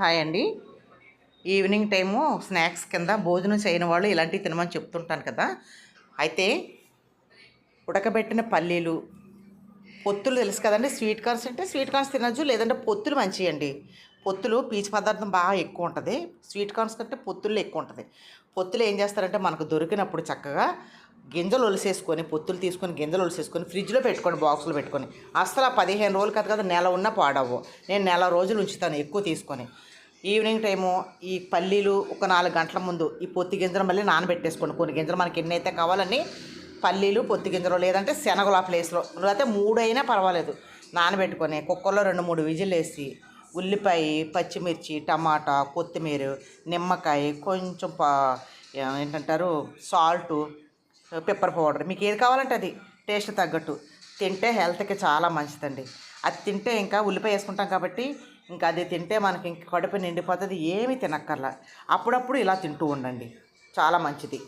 Hi అండి. Evening time snacks కింద భోజనం చేయని వాళ్ళు ఇలాంటివి తినమని చెప్తుంటాను కదా. అయితే ఉడకబెట్టిన పల్లీలు పొత్తులు తెలుసు కదండి. స్వీట్ కార్న్స్ అంటే స్వీట్ కార్న్స్ తినచ్చు లేదంటే పొత్తులు మంచివి అండి పొత్తులు పీచు పదార్థం బాగా ఎక్కువ ఉంటుంది. స్వీట్ కార్న్స్ కంటే పొత్తుల్లో ఎక్కువ ఉంటుంది. పొత్తులు ఏం చేస్తారంటే మనకు దొరికినప్పుడు చక్కగా గింజలు ఒలిసేసుకొని పొత్తులు తీసుకొని గింజలు ఒలిసేసుకొని ఫ్రిడ్జ్లో పెట్టుకోండి బాక్సులు పెట్టుకొని. అసలు ఆ పదిహేను రోజులు కదా కదా నెల ఉన్న పాడవు. నేను నెల రోజులు ఉంచుతాను ఎక్కువ తీసుకొని. ఈవినింగ్ టైము ఈ పల్లీలు ఒక నాలుగు గంటల ముందు ఈ పొత్తి గింజలు మళ్ళీ నానబెట్టేసుకోండి. కొన్ని గింజలు మనకి ఎన్ని అయితే కావాలని పల్లీలు పొత్తి గింజలు లేదంటే శనగలు ఆ ప్లేస్లో. లేకపోతే మూడు అయినా పర్వాలేదు. నానబెట్టుకొని కుక్కర్లో రెండు మూడు విజిల్ వేసి ఉల్లిపాయ పచ్చిమిర్చి టమాటా కొత్తిమీర నిమ్మకాయ కొంచెం పా ఏంటంటారు సాల్టు పెప్పర్ పౌడర్. మీకు ఏది కావాలంటే అది. టేస్ట్ తగ్గట్టు. తింటే హెల్త్కి చాలా మంచిదండి. అది తింటే ఇంకా ఉల్లిపాయ వేసుకుంటాం కాబట్టి ఇంకా అది తింటే మనకి ఇంక కడుపు నిండిపోతుంది. ఏమీ తినక్కర్లా. అప్పుడప్పుడు ఇలా తింటూ ఉండండి. చాలా మంచిది.